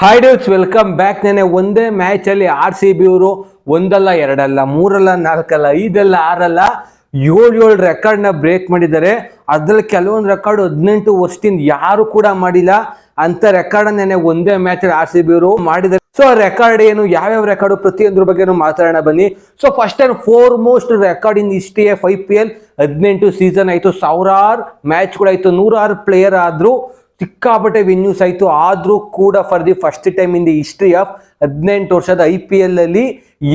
Hi ಡೇವ್ಸ್ welcome back ನೆನೆ ಒಂದೇ match ಅಲ್ಲಿ ಆರ್ ಸಿ ಬಿ ಅವರು ಒಂದಲ್ಲ, ಎರಡಲ್ಲ, ಮೂರಲ್ಲ, ನಾಲ್ಕಲ್ಲ, ಐದಲ್ಲ, ಆರಲ್ಲ, ಏಳು ಏಳು ರೆಕಾರ್ಡ್ನ ಬ್ರೇಕ್ ಮಾಡಿದ್ದಾರೆ. ಅದ್ರಲ್ಲಿ ಕೆಲವೊಂದು ರೆಕಾರ್ಡ್ ಹದಿನೆಂಟು ವರ್ಷದಿಂದ ಯಾರು ಕೂಡ ಮಾಡಿಲ್ಲ. ಅಂತ ರೆಕಾರ್ಡ್ ನೆನೆ ಒಂದೇ ಮ್ಯಾಚ್ ಅಲ್ಲಿ ಆರ್ ಸಿ ಬಿ ಅವರು ಮಾಡಿದ್ದಾರೆ. ಸೊ ರೆಕಾರ್ಡ್ ಏನು, ಯಾವ್ಯಾವ ರೆಕಾರ್ಡು ಪ್ರತಿಯೊಂದ್ರ ಬಗ್ಗೆನೂ ಮಾತಾಡೋಣ ಬನ್ನಿ. So first and foremost record in history of I P L ಹದಿನೆಂಟು ಸೀಸನ್ ಆಯಿತು. ಸಾವಿರಾರು ಮ್ಯಾಚ್ಗಳಾಯ್ತು ನೂರಾರು ಪ್ಲೇಯರ್ ಆದ್ರು. ಸಿಕ್ಕಾಪಟ್ಟೆ ವಿನ್ಯೂಸ್ ಆಯಿತು ಆದರೂ ಕೂಡ for the first time in the history of ಹದಿನೆಂಟು ವರ್ಷದ ಐ ಪಿ ಎಲ್ ಅಲ್ಲಿ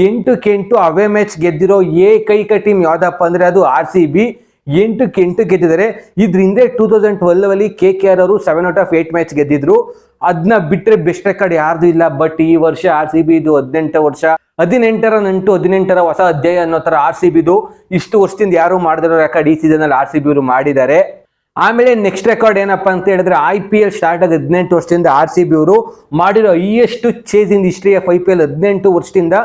ಎಂಟು ಅವೇ ಮ್ಯಾಚ್ ಗೆದ್ದಿರೋ ಏಕೈಕ ಟೀಮ್ ಯಾವ್ದಪ್ಪ ಅಂದರೆ ಅದು ಆರ್ ಸಿ ಬಿ ಎಂಟು ಕೆಂಟು ಗೆದ್ದಿದ್ದಾರೆ. ಇದರಿಂದ ಟೂ ತೌಸಂಡ್ ಟ್ವೆಲ್ ಅಲ್ಲಿ ಕೆ ಕೆ ಆರ್ ಅವರು seven out of eight match ಗೆದ್ದಿದ್ರು. ಅದನ್ನ ಬಿಟ್ಟರೆ ಬೆಸ್ಟ್ ರೆಕಾರ್ಡ್ ಯಾರ್ದು ಇಲ್ಲ. ಬಟ್ ಈ ವರ್ಷ ಆರ್ ಸಿ ಬಿ ಇದು ಹದಿನೆಂಟು ವರ್ಷ, ಹದಿನೆಂಟರ ನಂಟು, ಹದಿನೆಂಟರ ಹೊಸ ಅಧ್ಯಾಯ ಅನ್ನೋ ಥರ ಆರ್ ಸಿ ಬಿದು ಇಷ್ಟು ವರ್ಷದಿಂದ ಯಾರು ಮಾಡಿದ್ರು ರೆಕಾರ್ಡ್ ಈ ಸೀಸನ್ ಅಲ್ಲಿ ಆರ್ ಸಿ ಬಿ ಅವರು ಮಾಡಿದ್ದಾರೆ. ಆಮೇಲೆ ನೆಕ್ಸ್ಟ್ ರೆಕಾರ್ಡ್ ಏನಪ್ಪ ಅಂತ ಹೇಳಿದ್ರೆ ಐ ಪಿ ಎಲ್ ಸ್ಟಾರ್ಟ್ ಆಗಿ ಹದಿನೆಂಟು ವರ್ಷದಿಂದ ಆರ್ ಸಿ ಬಿ ಅವರು ಮಾಡಿರೋ highest chase in history of I P L ಹದಿನೆಂಟು ವರ್ಷದಿಂದ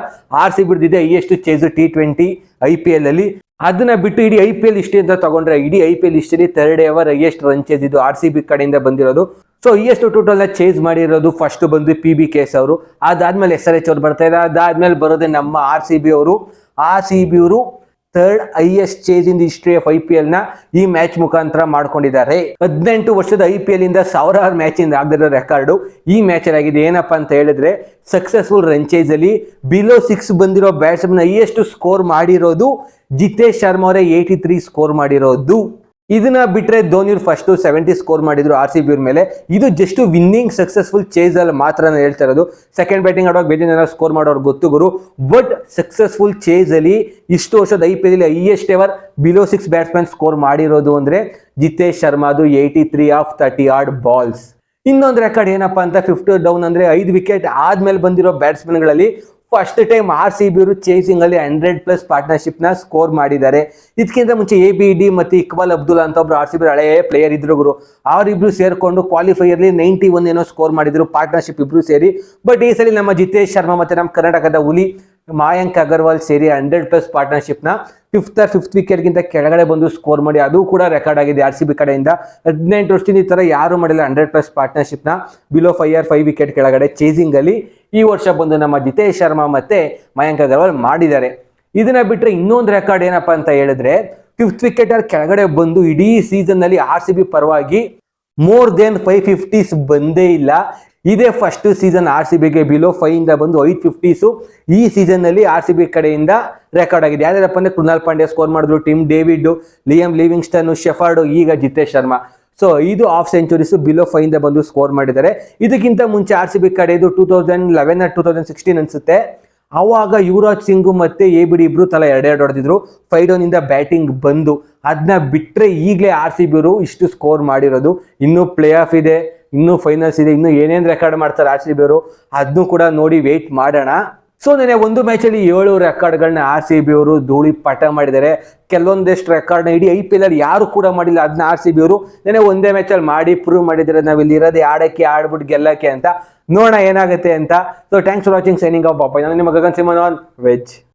R C ಬಿಡ್ದಿದೆ highest chase T twenty I P L ಅಲ್ಲಿ. ಅದನ್ನ ಬಿಟ್ಟು ಇಡೀ ಐ ಪಿ ಎಲ್ ಹಿಸ್ಟ್ರಿ ಅಂತ ತಗೊಂಡ್ರೆ ಇಡೀ I P L history third ever highest run chase ಇದು ಆರ್ ಸಿ ಬಿ ಕಡೆಯಿಂದ ಬಂದಿರೋದು. ಸೊ ಹೈಯೆಸ್ಟ್ ಟೋಟಲ್ ಚೇಸ್ ಮಾಡಿರೋದು ಫಸ್ಟ್ ಬಂದು ಪಿ ಬಿ ಕೆ ಎಸ್ ಅವರು. ಅದಾದ್ಮೇಲೆ ಎಸ್ ಆರ್ ಎಚ್ ಅವ್ರು ಬರ್ತಾ ಇದ್ದಾರೆ. ಅದಾದ್ಮೇಲೆ ಬರೋದೇ ನಮ್ಮ ಆರ್ ಸಿ ಬಿ ಅವರು. ಆರ್ ಸಿ ಬಿ ಅವರು third highest chase in the history of I P ಎಲ್ನ ಈ ಮ್ಯಾಚ್ ಮುಖಾಂತರ ಮಾಡ್ಕೊಂಡಿದ್ದಾರೆ. ಹದಿನೆಂಟು ವರ್ಷದ ಐ ಪಿ ಎಲ್ ಇಂದ ಸಾವಿರಾರು ಮ್ಯಾಚ್ ಇಂದ ಆಗದಿರೋ ರೆಕಾರ್ಡು ಈ ಮ್ಯಾಚ್ ಆಗಿದೆ ಏನಪ್ಪಾ ಅಂತ ಹೇಳಿದ್ರೆ ಸಕ್ಸಸ್ಫುಲ್ ರನ್ಚೇಸ್ ಅಲ್ಲಿ ಬಿಲೋ ಸಿಕ್ಸ್ ಬಂದಿರೋ ಬ್ಯಾಟ್ಸ್ಮನ್ ಹೈಯೆಸ್ಟ್ ಸ್ಕೋರ್ ಮಾಡಿರೋದು ಜಿತೇಶ್ ಶರ್ಮಾ ಅವರೇ ಏಯ್ಟಿ ತ್ರೀ ಸ್ಕೋರ್ ಮಾಡಿರೋದು. ಇದನ್ನ ಬಿಟ್ರೆ ಧೋನಿ ಫಸ್ಟ್ ಸೆವೆಂಟಿ ಸ್ಕೋರ್ ಮಾಡಿದ್ರು ಆರ್ ಸಿ ಬಿ ಅವ್ರ ಮೇಲೆ. ಇದು ಜಸ್ಟ್ ವಿನ್ನಿಂಗ್ ಸಕ್ಸಸ್ಫುಲ್ ಚೇಸ್ ಅಲ್ಲಿ ಮಾತ್ರ ಹೇಳ್ತಾ ಇರೋದು. ಸೆಕೆಂಡ್ ಬ್ಯಾಟಿಂಗ್ ಆಡುವಾಗ ಬೇರೆ ಜನ ಸ್ಕೋರ್ ಮಾಡೋರು ಗೊತ್ತು ಗುರು. ಬಟ್ ಸಕ್ಸಸ್ಫುಲ್ ಚೇಸ್ ಅಲ್ಲಿ ಇಷ್ಟು ವರ್ಷದ I P L highest ever below six batsman score ಮಾಡಿರೋದು ಅಂದ್ರೆ ಜಿತೇಶ್ ಶರ್ಮಾದು ಏಯ್ಟಿ ತ್ರೀ ಆಫ್ ತರ್ಟಿ ಆರ್ಡ್ ಬಾಲ್ಸ್ ಇನ್ನೊಂದು ರೆಕಾರ್ಡ್ ಏನಪ್ಪಾ ಅಂತ ಫಿಫ್ತ್ ಡೌನ್ ಅಂದ್ರೆ ಐದು ವಿಕೆಟ್ ಆದ್ಮೇಲೆ ಬಂದಿರೋ ಬ್ಯಾಟ್ಸ್ಮನ್ಗಳಲ್ಲಿ first time R C B ಅವರು ಚೇಸಿಂಗ್ ಅಲ್ಲಿ ಹಂಡ್ರೆಡ್ ಪ್ಲಸ್ ಪಾರ್ಟ್ನರ್ಶಿಪ್ನ ಸ್ಕೋರ್ ಮಾಡಿದ್ದಾರೆ. ಇದಕ್ಕಿಂತ ಮುಂಚೆ ಎ ಬಿ ಡಿ ಮತ್ತೆ ಇಕ್ಬಾಲ್ ಅಬ್ದುಲ್ ಅಂತ ಒಬ್ರು ಆರ್ ಸಿ ಬಿ ಹಳೆಯ ಪ್ಲೇಯರ್ ಇದ್ರು ಗುರು. ಅವರಿಬ್ರು ಸೇರ್ಕೊಂಡು ಕ್ವಾಲಿಫೈಯರ್ಲಿ ನೈಂಟಿ ಒನ್ ಏನೋ ಸ್ಕೋರ್ ಮಾಡಿದ್ರು ಪಾರ್ಟ್ನರ್ಶಿಪ್ ಇಬ್ರು ಸೇರಿ. ಬಟ್ ಈ ಸಲ ನಮ್ಮ ಜಿತೇಶ್ ಶರ್ಮಾ ಮತ್ತೆ ನಮ್ಮ ಕರ್ನಾಟಕದ ಹುಲಿ ಮಾಯಾಂಕ್ ಅಗರ್ವಾಲ್ ಸೇರಿ ಹಂಡ್ರೆಡ್ ಪ್ಲಸ್ ಪಾರ್ಟ್ನರ್ಶಿಪ್ನ ಫಿಫ್ತ್ ಫಿಫ್ತ್ ವಿಕೆಟ್ ಗಿಂತ ಕೆಳಗಡೆ ಬಂದು ಸ್ಕೋರ್ ಮಾಡಿ, ಅದು ಕೂಡ ರೆಕಾರ್ಡ್ ಆಗಿದೆ ಆರ್ ಸಿ ಬಿ ಕಡೆಯಿಂದ. ಹದಿನೆಂಟು ವರ್ಷದಿಂದ ಈ ತರ ಯಾರು ಮಾಡಿಲ್ಲ hundred plus ಪಾರ್ಟ್ನರ್ಶಿಪ್ನ. Below five or five wicket ಕೆಳಗಡೆ ಚೇಸಿಂಗ್ ಅಲ್ಲಿ ಈ ವರ್ಷ ಬಂದು ನಮ್ಮ ಜಿತೇಶ್ ಶರ್ಮಾ ಮತ್ತೆ ಮಯಾಂಕ್ ಅಗರ್ವಾಲ್ ಮಾಡಿದ್ದಾರೆ. ಇದನ್ನ ಬಿಟ್ಟರೆ ಇನ್ನೊಂದು ರೆಕಾರ್ಡ್ ಏನಪ್ಪಾ ಅಂತ ಹೇಳಿದ್ರೆ ಫಿಫ್ತ್ ವಿಕೆಟರ್ ಕೆಳಗಡೆ ಬಂದು ಇಡೀ ಸೀಸನ್ನಲ್ಲಿ ಆರ್ ಸಿ ಬಿ ಪರವಾಗಿ ಮೋರ್ ದೆನ್ ಫೈವ್ ಫಿಫ್ಟೀಸ್ ಬಂದೇ ಇಲ್ಲ. ಇದೇ ಫಸ್ಟ್ ಸೀಸನ್ ಆರ್ ಸಿ ಬಿಗೆ ಬಿಲೋ ಫೈವ್ ಇಂದ ಬಂದು ಐದು ಫಿಫ್ಟೀಸು ಈ ಸೀಸನ್ನಲ್ಲಿ ಆರ್ ಸಿ ಬಿ ಕಡೆಯಿಂದ ರೆಕಾರ್ಡ್ ಆಗಿದೆ. ಯಾರ್ಯಾರಪ್ಪ ಅಂದ್ರೆ ಕೃಣಾಲ್ ಪಾಂಡ್ಯ ಸ್ಕೋರ್ ಮಾಡಿದ್ರು, Tim David Liam Livingstone, Shepherd, ಈಗ ಜಿತೇಶ್ ಶರ್ಮಾ. ಸೊ ಇದು ಆಫ್ ಸೆಂಚುರೀಸ್ ಬಿಲೋ ಫೈವ್ ಇಂದ ಬಂದು ಸ್ಕೋರ್ ಮಾಡಿದ್ದಾರೆ. ಇದಕ್ಕಿಂತ ಮುಂಚೆ ಆರ್ ಸಿ ಬಿ ಕಡೆದು two thousand eleven two thousand sixteen ಅನ್ಸುತ್ತೆ. ಆವಾಗ ಯುವರಾಜ್ ಸಿಂಗು ಮತ್ತೆ ಎ ಬಿ ಡಿ ಇಬ್ರು ತಲಾ ಎರಡೆ ಹೊಡೆದಿದ್ರು. ಫೈವ್ ಡೌನ್ ಇಂದ ಬ್ಯಾಟಿಂಗ್ ಬಂದು. ಅದನ್ನ ಬಿಟ್ಟರೆ ಈಗಲೇ ಆರ್ ಸಿ ಬಿ ಅವರು ಇಷ್ಟು ಸ್ಕೋರ್ ಮಾಡಿರೋದು. ಇನ್ನೂ ಪ್ಲೇ ಆಫ್ ಇದೆ, ಇನ್ನೂ ಫೈನಲ್ಸ್ ಇದೆ, ಇನ್ನೂ ಏನೇನು ರೆಕಾರ್ಡ್ ಮಾಡ್ತಾರೆ ಆರ್ ಸಿ ಬಿ ಅವರು. ಅದನ್ನು ಕೂಡ ನೋಡಿ ವೆಯ್ಟ್ ಮಾಡೋಣ. ಸೊ ನೆನೆ ಒಂದು ಮ್ಯಾಚಲ್ಲಿ ಏಳು ರೆಕಾರ್ಡ್ಗಳನ್ನ ಆರ್ ಸಿ ಬಿ ಅವರು ಧೂಳಿ ಪಾಠ ಮಾಡಿದ್ದಾರೆ. ಕೆಲವೊಂದಿಷ್ಟು ರೆಕಾರ್ಡ್ನ ಇಡೀ ಐ ಪಿ ಎಲ್ ಅಲ್ಲಿ ಯಾರು ಕೂಡ ಮಾಡಿಲ್ಲ. ಅದನ್ನ ಆರ್ ಸಿ ಬಿ ಅವರು ನೆನೆ ಒಂದೇ ಮ್ಯಾಚಲ್ಲಿ ಮಾಡಿ ಪ್ರೂವ್ ಮಾಡಿದ್ದಾರೆ. ನಾವು ಇಲ್ಲಿ ಇರೋದೇ ಆಡಕ್ಕೆ ಆಡ್ಬಿಟ್ಟು ಗೆಲ್ಲಕ್ಕೆ ಅಂತ. ನೋಡೋಣ ಏನಾಗುತ್ತೆ ಅಂತ. So thanks for watching signing off ಪಾಪ ನಾನು ನಿಮ್ಮ ಗಗನ್ ಸಿಮನ್ ಆನ್ ವೆಜ್.